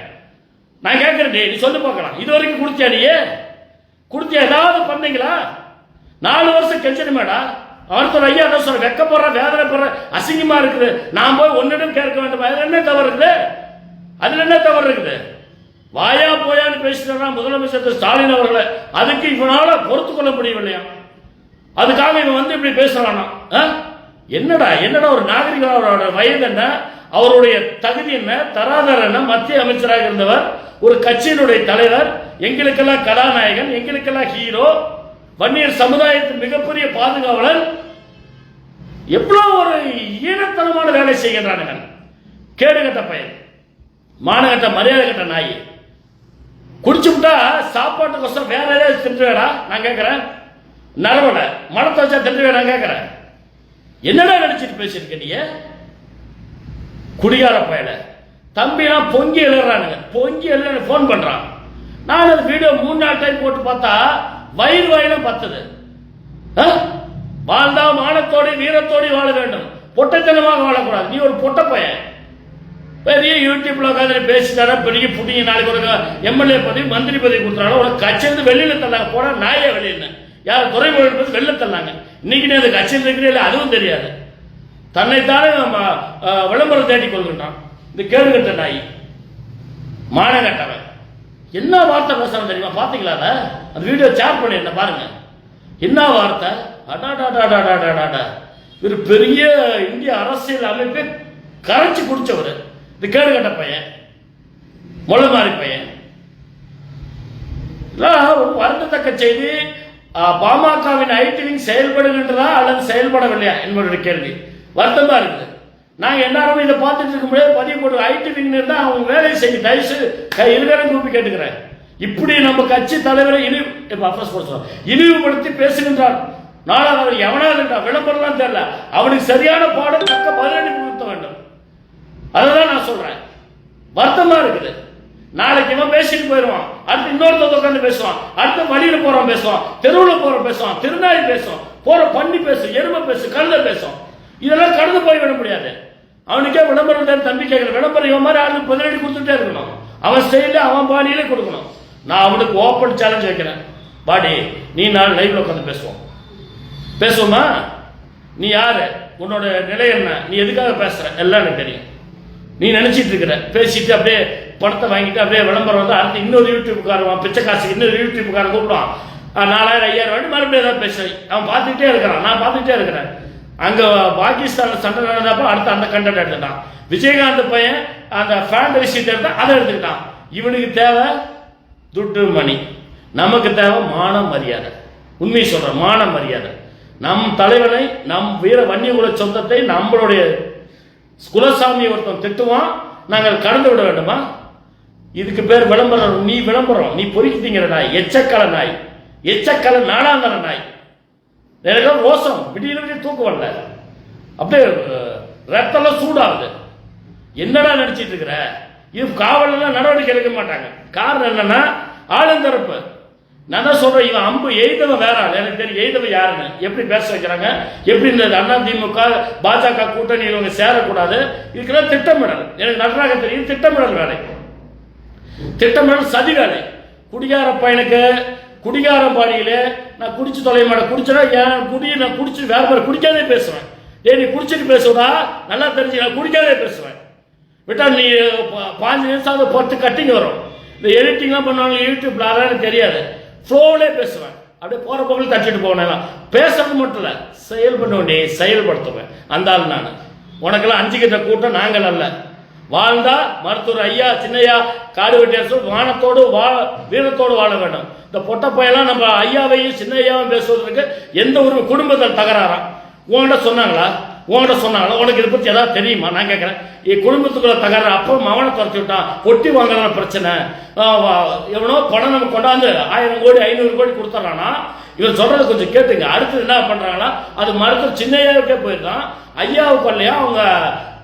நான் கேட்கறேன் டேய், நீ சொல்லி பார்க்கலாம். இது வரைக்கும் கொடுத்தியா நீ? கொடுத்தியா? ஏதாவது பண்ணீங்களா? நாலு வருஷம் கெஞ்சணுமேடா. ஒருத்தர் ஐயா என்ன சொல்ற வெக்கப்படுற வேதனைப்படுற அசிங்கமா இருக்குது. நான் போய் ஒன்னிடம் கேட்க வேண்டும். அதுல என்ன தவறு இருக்குது? அதுல என்ன தவறு இருக்குது? வாயா போயான்னு பேசிட்டு முதலமைச்சர் ஸ்டாலின் அவர்களை. அதுக்கு இவனால பொறுத்து கொள்ள முடியவில்லையா? அதுக்காக இவன் வந்து இப்படி பேசுறானா? ஆ? என்னடா என்னடா ஒரு நாகரிக அவரோட வயது என்ன? அவருடைய தகுதி என்ன? தராதர என்ன? மத்திய அமைச்சராக இருந்தவர் ஒரு கட்சியினுடைய தலைவர் எங்களுக்கெல்லாம் கதாநாயகன் எங்களுக்கெல்லாம் ஹீரோ வன்னியர் சமுதாயத்தின் மிகப்பெரிய பாதுகாவலர் எவ்வளவு ஒரு ஈனத்தனமான வேலை செய்கின்றானுங்க கேடுகட்ட பையன் மானகட்ட மரியாதை கட்ட நாய். குடிச்சு விட்டா சாப்பாட்டுக்கோசம் வேற ஏதாவது தின்றுவேடா நான் கேட்கிறேன். நரவலை மனத்தை வச்சா தின்றுவே நான் கேட்கறேன். என்னடா நினைச்சிட்டு பேசியிருக்க நீ குடிகார பயல. தம்பிலாம் பொங்கி எழுறானுங்க பொங்கி எழுற ஃபோன் பண்றான். நான் அந்த வீடியோ மூணு நாள் டைம் போட்டு பார்த்தா வயிறு வாயிலும் பத்தது. ஆ? வாழ்ந்தா மானத்தோடு வீரத்தோடு வாழ வேண்டும். பொட்டத்தனமாக வாழக்கூடாது. நீ ஒரு பொட்ட பையன். பெரிய யூடியூப்ல உட்காந்து பேசிட்டாரா பெரிய புடிங்க நாளைக்கு ஒரு எம்எல்ஏ பதவி மந்திரி பதவி கொடுத்தாலும் உனக்கு கட்சியிலிருந்து வெளியில தள்ளாங்க போனா நாயே வெளியில. யார் துறைமுகம் வெளில தள்ளாங்க இன்னைக்கு நீ அந்த கட்சியில் இருக்கிறே அதுவும் தெரியாது. தன்னைத்தானே நம்ம, விளம்பரம் தேடி கொள்கின்றான். இந்த கேடுகட்ட நாய். மானகட்டவன். என்ன வார்த்தை பேசுறான் தெரியுமா? பார்த்தீங்களா அந்த வீடியோ ஷேர் பண்ணிருந்தேன் பாருங்க. என்ன வார்த்தை? அடாடாடாடாடாடாடா. ஒரு பெரிய இந்திய அரசியல் அமைப்பை கரைச்சி குடிச்சவர். இந்த கேடுகட்ட பையன். முளை மாறி பையன். ஒரு வருந்தத்தக்க செய்தி. பாமகவின் ஐடி செயல்படுகின்றதா அல்லது செயல்படவில்லையா என்பதுடைய கேள்வி. வருத்தமா இருக்குது. நாங்கள் எல்லாரும் இதை பார்த்துட்டு இருக்க முடியாது பதிவு போட்டு ஐடி விங் தான் அவங்க வேலையை செய்ய தயவுசு இருக்காரம் கூப்பி கேட்டுக்கிறேன். இப்படி நம்ம கட்சி தலைவரை இழிவு இப்போ அப்பஸ் போட இழிவுபடுத்தி பேசுகின்றார். நாளாக அவர் எவனாக இருந்தா விளம்பரம்லாம் தெரியல. அவனுக்கு சரியான பாடம் தக்க பதிலடி கொடுத்த வேண்டும். அதுதான் நான் சொல்கிறேன் வருத்தமாக இருக்குது. நாளைக்கு இவன் பேசிட்டு போயிடுவான். அடுத்து இன்னொருத்தர் உட்காந்து பேசுவான். அடுத்து வழியில் போகிறோம் பேசுவான். தெருவில் போகிறோம் பேசுவான். திருநாய் பேசும். போகிற பண்ணி பேசும். எருமை பேசும். கழுத பேசும். இதெல்லாம் கடந்து போய் விட முடியாது. அவனுக்கே விளம்பரம் தம்பி கேட்கல. விளம்பரம் இவன் மாதிரி ஆளுக்கு பதிலடி கொடுத்துட்டே இருக்கணும். அவன் ஸ்டைல அவன் பாணியிலே கொடுக்கணும். நான் அவனுக்கு ஓப்பன் சேலஞ்ச் வைக்கிறேன். பாடி நீ நான் லைவ்ல உட்காந்து பேசுவோம். பேசுவோமா? நீ யாரு? உன்னோட நிலை என்ன? நீ எதுக்காக பேசுற? எல்லாம் எனக்கு தெரியும். நீ நினைச்சிட்டு இருக்கிற. பேசிட்டு அப்படியே பணத்தை வாங்கிட்டு அப்படியே விளம்பரம் வந்து அடுத்து இன்னொரு யூடியூப்காரன் பிச்சை காசு இன்னொரு யூடியூப்காரன் கூப்பிடுவான். நாலாயிரம் ஐயாயிரம் வாட்டி மறுபடியும் ஏதாவது பேசுறேன். அவன் பார்த்துக்கிட்டே இருக்கிறான். நான் பார்த்துக்கிட்டே இருக்கிறேன். அங்கே பாகிஸ்தானில் சண்டை நடந்தப்ப அடுத்து அந்த கண்டென்ட் எடுத்துட்டான். விஜயகாந்த் பையன் அந்த ஃபேண்ட் விஷயத்தை எடுத்தா அதை எடுத்துக்கிட்டான். இவனுக்கு தேவை துட்டு மணி. நமக்கு தேவை மான மரியாதை. உண்மை சொல்கிறேன் மான மரியாதை. நம் தலைவனை நம் வீர வன்னியகுல சொந்தத்தை நம்மளுடைய குலசாமி ஒருத்தன் திட்டுவான். நாங்கள் கடந்து விட வேண்டுமா? இதுக்கு பேர் விளம்பரம் நீ விளம்பரம். நீ பொறிக்கிட்டீங்கிற நாய். எச்சக்கல நாய். எச்சக்கல நாடாந்தர நாய். எனக்கு ரோசம் விடியில் விடிய தூக்கம் வரல. அப்படியே ரத்தம்லாம் சூடாகுது. என்னடா நடிச்சிட்டு இருக்கிற? இது காவலெல்லாம் நடவடிக்கை எடுக்க மாட்டாங்க. காரணம் என்னன்னா ஆளுந்தரப்பு நான் தான் சொல்றேன் இவன் அம்பு எய்தவன் வேற ஆள். எனக்கு தெரியும் எய்தவன் யாருன்னு. எப்படி பேச வைக்கிறாங்க? எப்படி இந்த அண்ணா திமுக பாஜக கூட்டணி இவங்க சேரக்கூடாது? இதுக்கெல்லாம் திட்டமிடல். எனக்கு நன்றாக தெரியும் திட்டமிடல் வேலை. திட்டமிடல் சதி வேலை. குடியார பையனுக்கு குடிகார நான் குடிச்சு தொலைய மாட்டேன். குடிச்சா ஏன் குடி நான் குடிச்சு வேற மாதிரி குடிக்காதே பேசுவேன். ஏ நீ குடிச்சிட்டு பேசுவதா நல்லா தெரிஞ்சு நான் குடிக்காதே பேசுவேன். விட்டா நீ பா- பாஞ்சு நிமிஷம் அதை பத்து கட்டிங் வரும். இந்த எடிட்டிங்லாம் பண்ணுவாங்க யூடியூப்ல அதெல்லாம் எனக்கு தெரியாது. ஃப்ளோவிலே பேசுவேன். அப்படியே போகிற போக்கில் தட்டிட்டு போனேன் பேசுறது மட்டும் இல்லை செயல் பண்ண நீ செயல்படுத்துவேன். அந்த ஆள் நான். உனக்கெல்லாம் அஞ்சுக்கிட்ட கூட்டம் நாங்கள் அல்ல. வாழ்ந்தா மருத்துவர் ஐயா சின்னையா காடு வெட்டியார் வானத்தோடு வா வீரத்தோடு வாழ வேண்டும். இந்த பொட்ட பையெல்லாம் நம்ம ஐயாவையும் சின்னையாவும் பேசுவதற்கு எந்த ஒரு குடும்பத்தில் தகராறாம் உன்கிட்ட சொன்னாங்களா? உன்கிட்ட சொன்னாங்களா? உனக்கு இதை பற்றி ஏதாவது தெரியுமா? நான் கேட்குறேன். என் குடும்பத்துக்குள்ள தகராறு. அப்போ மவனை துரத்தி விட்டான். ஒட்டி வாங்குறான பிரச்சனை. எவனோ பணம் நம்ம கொண்டாந்து ஆயிரம் கோடி ஐநூறு கோடி கொடுத்துட்றானா இவர் சொல்றதை கொஞ்சம் கேட்டுங்க. அடுத்து என்ன பண்றாங்களா அது மறுத்து சின்னையாவுக்கே போயிருக்கான். ஐயாவுக்கு இல்லையா அவங்க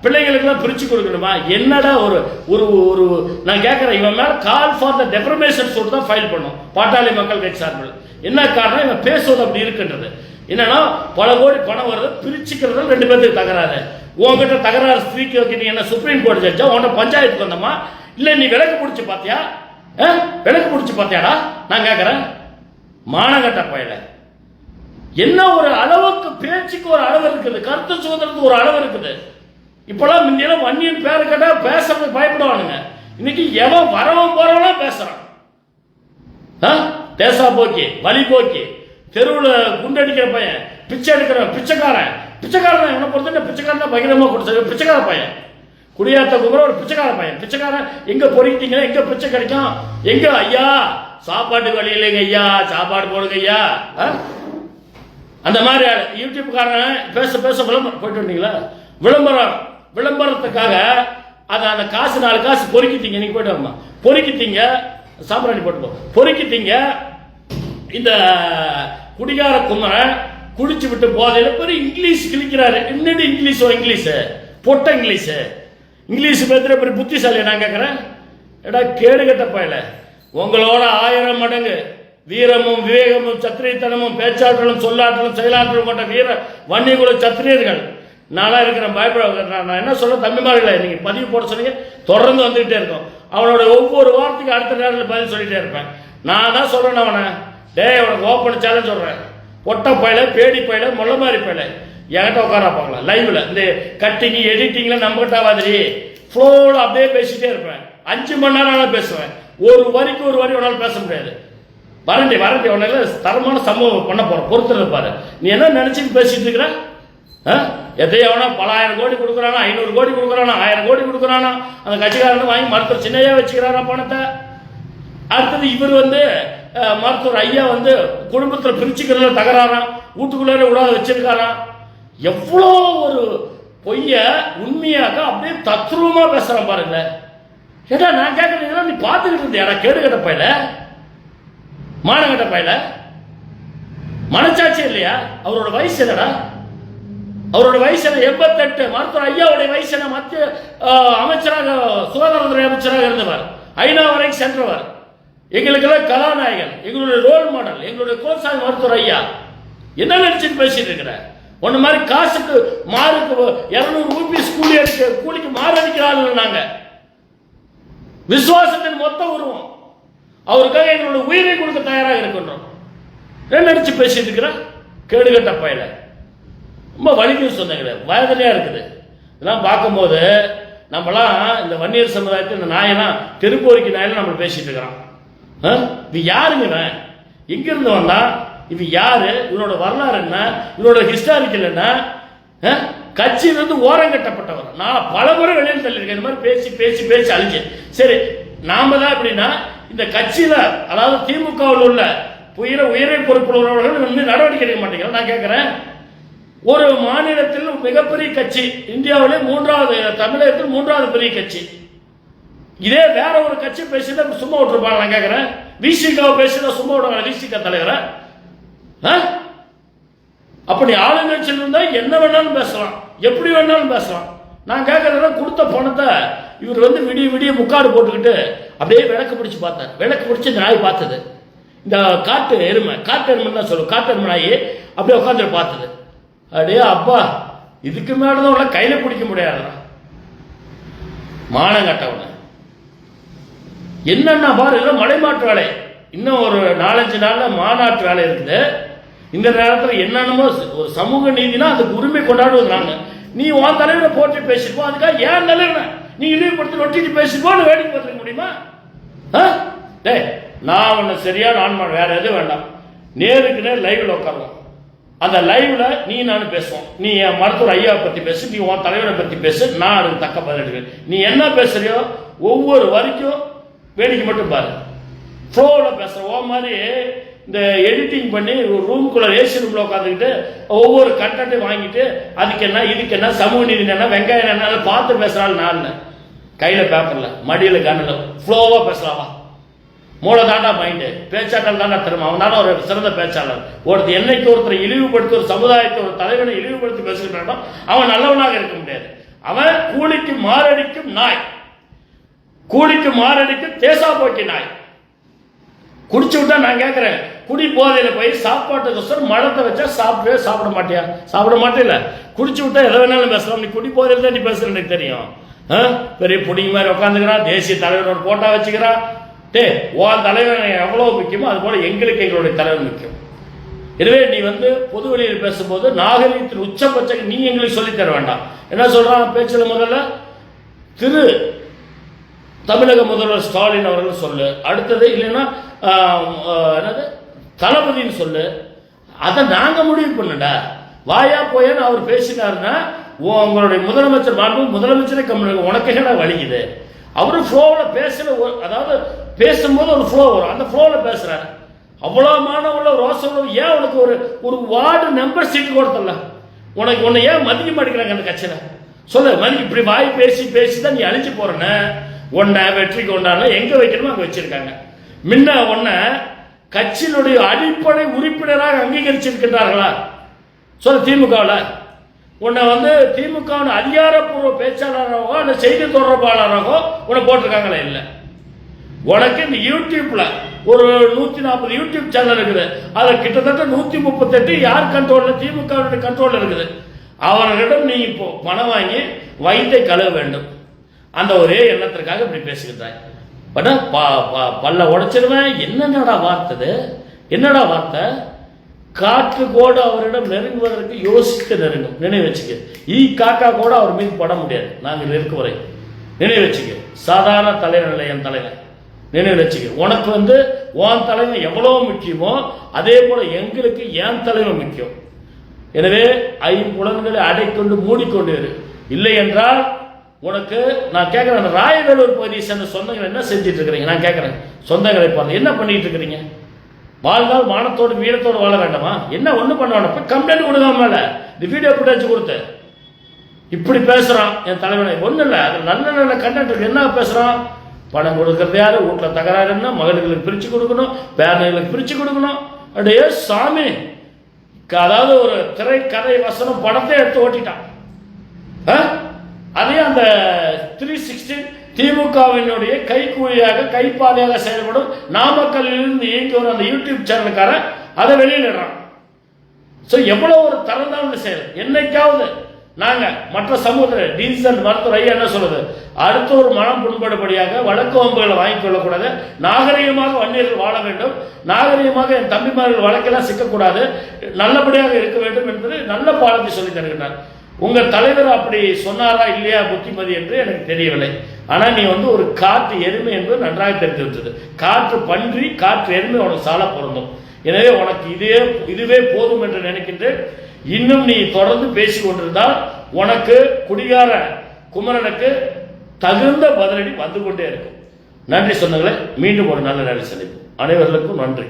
பிள்ளைங்களுக்குலாம் பிரிச்சு கொடுக்கணுமா? என்னடா ஒரு ஒரு ஒரு நான் கேட்குறேன் இவன் மேலே கால் ஃபார் த டெப்ரமேஷன் சொல்லிட்டு தான் ஃபைல் பண்ணும். பாட்டாளி மக்கள் கட்சி சார்பில். என்ன காரணம்? இவன் பேசுவது அப்படி இருக்கின்றது. என்னன்னா பல கோடி பணம் வருது பிரிச்சுக்கிறது ரெண்டு பேருக்கு தகராறு. உன்கிட்ட தகராறு ஸ்திரீக்கு வைக்க நீ என்ன சுப்ரீம் கோர்ட் ஜட்ஜா உன்கிட்ட பஞ்சாயத்துக்கு வந்தோமா இல்லை நீ விளக்கு பிடிச்சி பார்த்தியா? ஆ? விளக்கு பிடிச்சி பார்த்தியாடா? நான் கேட்குறேன் மானகட்ட பயல. என்ன ஒரு அளவுக்கு பேச்சுக்கு ஒரு அளவு இருக்குது? கருத்து சுதந்திரத்துக்கு ஒரு அளவு இருக்குது? இப்பெல்லாம் முந்தியெல்லாம் வன்னியன் பேரு கேட்டால் பேசுறதுக்கு பயப்படுவானுங்க. இன்னைக்கு எவன் வரவன் போறவனா பேசுறான். ஆ? தேசா போக்கி வலி போக்கி தெருவில் குண்டடிக்கிற பையன் பிச்சை எடுக்கிற பிச்சைக்காரன். பிச்சைக்காரன் என்ன பொறுத்த பிச்சைக்காரன் தான் பகிரமாக கொடுத்தது பிச்சைக்கார பையன். குடியாத்த குமர ஒரு பிச்சைக்கார பையன். பிச்சைக்காரன் எங்க பொறிக்கிட்டீங்க எங்க பிச்சை கிடைக்கும்? எங்க? ஐயா சாப்பாட்டு வழி இல்லைங்க ஐயா. சாப்பாடு போடுங்க ஐயா. ஆ? அந்த மாதிரி ஆளு. யூடியூப்காரன் பேச பேச விளம்பரம் போயிட்டு வந்தீங்களா? விளம்பரம். விளம்பரத்துக்காக அதை அந்த காசு நாலு காசு பொறுக்கிட்டீங்க. நீங்க போயிட்டு வரமா? பொறுக்கிட்டீங்க சாம்பிராணி போட்டுப்போம் பொறுக்கிட்டீங்க இந்த குடிகார குமரன் குடிச்சு விட்டு போதையில் பெரிய இங்கிலீஷ் கிழிக்கிறாரு. என்னடி இங்கிலீஷோ இங்கிலீஷ்? பொட்ட இங்கிலீஷ். இங்கிலீஷ் பேசுற பெரிய புத்திசாலி நான் கேட்குறேன் எடா கேடு கட்ட பயல. உங்களோட ஆயிரம் மடங்கு வீரமும் விவேகமும் சத்திரியத்தனமும் பேச்சாற்றலும் சொல்லாற்றலும் செயலாற்றலும் கொண்ட வீர வன்னியகுல சத்திரியர்கள். நானாக இருக்கிறேன் பயப்பட நான் என்ன சொல்ல தம்பிமார்களே நீங்கள் பதிவு போட சொன்னீங்க தொடர்ந்து வந்துகிட்டே இருக்கும். அவனோட ஒவ்வொரு வாரத்துக்கு அடுத்த நேரத்தில் பதில் சொல்லிகிட்டே இருப்பேன். நான் தான் சொல்கிறேன் அவனை. டேய் அவனுக்கு ஓப்பன் சேலஞ்ச் சொல்கிறேன் பொட்ட பயில பேடி பயில முள்ள மாதிரி பயில. என்கிட்ட உட்கார பார்க்கலாம். இந்த கட்டிங் எடிட்டிங்லாம் நம்ம கிட்ட மாதிரி ஃப்ளோவில் அப்படியே பேசிகிட்டே இருப்பேன். அஞ்சு மணி நேரம் ஆனால் பேசுவேன். ஒரு வரிக்கு ஒரு வரி உன்னால பேச முடியாது. வரண்டி வரண்டி. உன்னால தரமான சம்பவம் பண்ண போற பொறுத்து இருப்பாரு நீ என்ன நினச்சிட்டு பேசிட்டு இருக்கிற? ஆ? எதையோ பலாயிரம் கோடி கொடுக்குறானா ஐநூறு கோடி கொடுக்குறானா ஆயிரம் கோடி கொடுக்குறானா அந்த கட்சிக்காரன் வாங்கி மருத்துவர் சின்னையா வச்சுக்கிறாரா பணத்தை? அடுத்தது இவர் வந்து மருத்துவர் ஐயா வந்து குடும்பத்தில் பிரிச்சுக்கிறதுல தகராறாம் வீட்டுக்குள்ளே விடாத வச்சிருக்காராம் எவ்வளோ ஒரு பொய்ய உண்மையாக அப்படியே தத்ரூபமா பேசுறான் பாருங்க ஏடா நான் கேட்கறீங்களா நீ பார்த்துக்கிட்டு இருந்தியாடா கேடு கட்ட மானம் மானகட்ட பையல? மனச்சாட்சி இல்லையா? அவரோட வயசு என்னடா? அவரோட வயசு என்ன எண்பத்தெட்டு மருத்துவர் ஐயாவுடைய வயசு என்ன மத்திய அமைச்சராக சுகாதாரத்துறை அமைச்சராக இருந்தவர். ஐநா வரை சென்றவர். எங்களுக்கெல்லாம் கதாநாயகன் எங்களுடைய ரோல் மாடல் எங்களுடைய கோசாமி மருத்துவர் ஐயா. என்ன நினைச்சிட்டு பேசிட்டு இருக்கிற? ஒன்னு மாதிரி காசுக்கு மாறுக்கு இருநூறு ரூபீஸ் கூலி அடிக்க கூலிக்கு மாறு அடிக்கிறார்கள் நாங்க. விசுவாசத்தின் மொத்த உருவம். அவருக்காக எங்களுடைய உயிரை கொடுக்க தயாராக இருக்கின்றோம். என்ன நினைச்சு பேசிட்டு இருக்கிற? கேடுகட்ட பயல. ரொம்ப வலிமையும் சொன்னீங்களே வேதனையாக இருக்குது. இதெல்லாம் பார்க்கும்போது நம்மலாம் இந்த வன்னியர் சமுதாயத்தில் இந்த நாயெல்லாம் தெருப்போரிக்கு நாயெல்லாம் நம்ம பேசிட்டு இருக்கிறோம் ஆ? இது யாருங்க எங்கிருந்து வந்தா? இது யாரு? இவனோட வரலாறு என்ன? இவனோட ஹிஸ்டாரிக்கல் என்ன? ஆ? கட்சியிலிருந்து ஓரம் கட்டப்பட்டவர். நான் பல முறை வெளியில் தள்ளியிருக்கேன். இந்த மாதிரி பேசி பேசி பேசி அழிஞ்சேன் சரி நாம தான் எப்படின்னா இந்த கட்சியில அதாவது திமுகவில் உள்ள உயிரை உயிரை பொறுப்புள்ளவர்கள் வந்து நடவடிக்கை எடுக்க மாட்டேங்கிறேன் நான் கேட்கிறேன். ஒரு மாநிலத்தில் மிகப்பெரிய கட்சி இந்தியாவிலே மூன்றாவது தமிழகத்தில் மூன்றாவது பெரிய கட்சி. இதே வேற ஒரு கட்சி பேசிட்டு சும்மா விட்டுருப்பாங்க நான் கேட்கிறேன் விசிகாவை பேசினா சும்மா விடுவாங்க விசிகா தலைவரை? ஆ? அப்படி ஆளுங்கட்சியில் இருந்தா என்ன வேணாலும் பேசலாம். எப்படி வேணாலும் பேசலாம். நான் கேட்கறதுல கொடுத்த பணத்தை இவர் வந்து விடிய விடிய முக்காடு போட்டுக்கிட்டு அப்படியே விளக்கு பிடிச்சி பார்த்தார். விளக்கு பிடிச்சி இந்த நாய் பார்த்தது. இந்த காட்டு எருமை காட்டு எருமைன்னு தான் சொல்லுவோம். காட்டு எருமை நாய் அப்படியே உட்காந்துட்டு பார்த்தது. அப்படியே அப்பா இதுக்கு மேலதான் உள்ள கையில பிடிக்க முடியாதுடா. மானம் கட்டவன என்னன்னா பாரு இல்லை மலைமாட்டு வேலை. இன்னும் ஒரு நாலஞ்சு நாள்ல மாநாட்டு வேலை இருக்குது. இந்த நேரத்தில் என்னென்னமோ ஒரு சமூக நீதினா அதுக்கு உரிமை கொண்டாடுவது நாங்க நீ உன் தலைவரை போட்டு பேசிட்டு அதுக்காக ஏன் தலைவனை நீ இழிவுபடுத்தி ஒட்டிட்டு பேசிப்போன்னு வேடிக்கை பார்த்துக்க முடியுமா? ஆ? டேய் நான் உன்னை சரியான ஆன்மா வேற எதுவும் வேண்டாம். நேருக்கு நேர் லைவில் உட்காருவோம். அந்த லைவ்ல நீ நானும் பேசுவோம். நீ என் மருத்துவர் ஐயாவை பத்தி பேசு நீ உன் தலைவரை பத்தி பேசு நான் அதுக்கு தக்க பதில் எடுக்கிறேன். நீ என்ன பேசுறியோ ஒவ்வொரு வரைக்கும் வேடிக்கை மட்டும் பாரு. ஃப்ளோவில் பேசுகிற ஓ மாதிரி இந்த எடிட்டிங் பண்ணி ஒரு ரூமுக்குள்ள ஏசி ரூம்ல உட்காந்துக்கிட்டு ஒவ்வொரு கண்டென்ட்டையும் வாங்கிட்டு அதுக்கு என்ன இதுக்கு என்ன சமூக நீதி என்ன வெங்காயம் என்ன பார்த்து பேசுறாள் நான் கையில் கையில பேப்பர்ல மடியில கண்ணில் ஃப்ளோவா பேசுகிறாவா மூளை தாண்டா மைண்டு பேச்சாற்றல் தாண்டா திறமை. அவன் ஒரு சிறந்த பேச்சாளர். ஒருத்தர் என்னைக்கு ஒருத்தர் இழிவுபடுத்தி ஒரு சமுதாயத்தை ஒரு தலைவனை இழிவுபடுத்தி பேசுகிறானோ அவன் நல்லவனாக இருக்க முடியாது. அவன் கூலிக்கு மாரடிக்கும் நாய். கூலிக்கு மாரடிக்கும் தேசா போக்கி நாய். குடிச்சு விட்டா நான் கேட்கிறேன் குடி போதையில போய் சாப்பாட்டுக்கோசரம் மழத்தை வச்சா சாப்பிடவே சாப்பிட மாட்டியா? சாப்பிட மாட்டேல குடிச்சு விட்டா எதை வேணாலும் பேசலாம். நீ குடி போதையில தான் நீ பேசுற எனக்கு தெரியும். பெரிய புடிங்க மாதிரி உட்காந்துக்கிறான். தேசிய தலைவர் ஒரு போட்டா வச்சுக்கிறான். டே உன் தலைவன் எவ்வளவு முக்கியமோ அது போல எங்களுக்கு எங்களுடைய தலைவர் முக்கியம். எனவே நீ வந்து பொது வெளியில் பேசும்போது நாகரிகத்தின் உச்சபட்சம் நீ எங்களுக்கு சொல்லித்தர வேண்டாம். என்ன சொல்றான் பேச்சில் முதல்ல? திரு தமிழக முதல்வர் ஸ்டாலின் அவர்கள் சொல்லு. அடுத்தது இல்லைன்னா என்னது? தளபதின்னு சொல்லு. அதை நாங்க முடிவு பண்ணடா வாயா போயான்னு அவர் பேசினாருன்னா உங்களுடைய முதலமைச்சர் மாண்பு முதலமைச்சரே கம்மி உனக்கு என்ன வலிக்குது அவரு ஃப்ளோவில் பேசுற ஒரு- அதாவது பேசும்போது ஒரு ஃப்ளோ வரும். அந்த ஃப்ளோவில் பேசுறாரு. அவ்வளோ மாணவர்கள ரோசம் ஏன் உனக்கு ஒரு ஒரு வார்டு நம்பர் சீட்டு கொடுத்தல? உனக்கு உன்னை ஏன் மதிக்க மாட்டேங்கிறாங்க அந்த கட்சியில்? சொல்லு மதிக்க இப்படி வாய் பேசி பேசி தான் நீ அழிஞ்சு போறன உன்னை வெற்றிக்கு உண்டான எங்கே வைக்கணுமோ அங்கே வச்சிருக்காங்க. முன்ன உன்னை கட்சியினுடைய அடிப்படை உறுப்பினராக அங்கீகரிச்சிருக்கின்றார்களா? சொல்லு திமுகவில். உன்னை வந்து திமுகவின் அதிகாரப்பூர்வ பேச்சாளராகவோ அந்த செய்தி தொடர்பாளராகவோ உன்னை போட்டிருக்காங்களே இல்லை? உனக்கு இந்த யூடியூப்ல ஒரு நூத்தி நாற்பது யூடியூப் சேனல் இருக்குது. அது கிட்டத்தட்ட நூத்தி முப்பத்தெட்டு யார் கண்ட்ரோல்ல திமுக கண்ட்ரோல்ல இருக்குது. அவர்களிடம் நீ இப்போ பணம் வாங்கி வயிற்றை கழுவ வேண்டும். அந்த ஒரே எண்ணத்திற்காக இப்படி பேசுகிறாய். பட் ப- ப- பல்ல உடைச்சிருவேன். என்னென்னடா வார்த்தை என்னடா வார்த்தை? காற்று கூட அவரிடம் நெருங்குவதற்கு யோசித்து நெருங்கும். நினைவு வச்சுக்க. ஈ காக்கா கூட அவர் மீது பட முடியாது. நாங்கள் இருக்கும் வரை நினைவு வச்சுக்க. சாதாரண தலைவர் இல்லை என் தலைவர் நினைவு வச்சுக்க. உனக்கு வந்து உன் தலைமை எவ்வளவு முக்கியமோ அதே போல எங்களுக்கு என் தலைமை முக்கியம். எனவே ஐம்புலன்களை அடைக்கொண்டு மூடிக்கொண்டு இரு. இல்லை என்றால் உனக்கு நான் கேட்கிறேன் ராயவேலூர் பகுதியை சேர்ந்த சொந்தங்கள் என்ன செஞ்சிட்டு இருக்கிறீங்க? நான் கேட்கிறேன். சொந்தங்களை பார்த்து என்ன பண்ணிட்டு இருக்கிறீங்க? வாழ்ந்தால் மானத்தோடு வீரத்தோடு வாழ வேண்டாமா? என்ன ஒண்ணு பண்ண வேண்டாம் கம்ப்ளைண்ட் கொடுக்காம மேல. இந்த வீடியோ ஃபுட்டேஜ் கொடுத்து. இப்படி பேசுறான் என் தலைவனை. ஒண்ணு இல்லை அது நல்ல நல்ல கண்டென்ட் என்ன பேசுறான்? பணம் கொடுக்கறது யாரு? வீட்டுல தகராறுன்னா மகளுக்கு பிரித்து கொடுக்கணும் பேரனுங்களுக்கு பிரித்து கொடுக்கணும். அப்படியே சாமி. அதாவது ஒரு திரைக்கதை வசனம் படத்தை எடுத்து ஓட்டிட்டான். ஆ? அதே அந்த த்ரீ சிக்ஸ்டி திமுகவினுடைய கைக்கூலியாக கைப்பாதையாக செயல்படும் நாமக்கல்லில் இருந்து இயங்கி வரும் அந்த யூடியூப் சேனலுக்காரன் அதை வெளியிடுறான். ஸோ எவ்வளோ ஒரு தரந்தான செயல். என்னைக்காவது நாங்க மற்ற சமூகத்தில் டீசல் மருத்துவர் ஐயா என்ன சொல்லுது? அடுத்த ஒரு மனம் புண்படுபடியாக வழக்கு வம்புகளை வாங்கிக் கொள்ளக்கூடாது. நாகரிகமாக வன்னியர்கள் வாழ வேண்டும். நாகரிகமாக என் தம்பிமார்கள் வழக்கெல்லாம் சிக்கக்கூடாது. நல்லபடியாக இருக்க வேண்டும் என்பது நல்ல பாடத்தை சொல்லி தருகிறார் உங்க தலைவர் அப்படி சொன்னாரா இல்லையா புத்திமதி என்று எனக்கு தெரியவில்லை. ஆனால் நீ வந்து ஒரு காற்று எருமை என்பது நன்றாக தெரிந்து வந்தது. காற்று பன்றி காற்று எருமை உனக்கு சால பொருந்தும். எனவே உனக்கு இதே இதுவே போதும் என்று நினைக்கின்றேன். இன்னும் நீ தொடர்ந்து பேசி கொண்டிருந்தால் உனக்கு குடிகார குமரனுக்கு தகுந்த பதிலடி வந்து கொண்டே இருக்கும். நன்றி சொந்தங்களே மீண்டும் ஒரு நல்ல நேரம் சந்திப்போம். அனைவர்களுக்கும் நன்றி.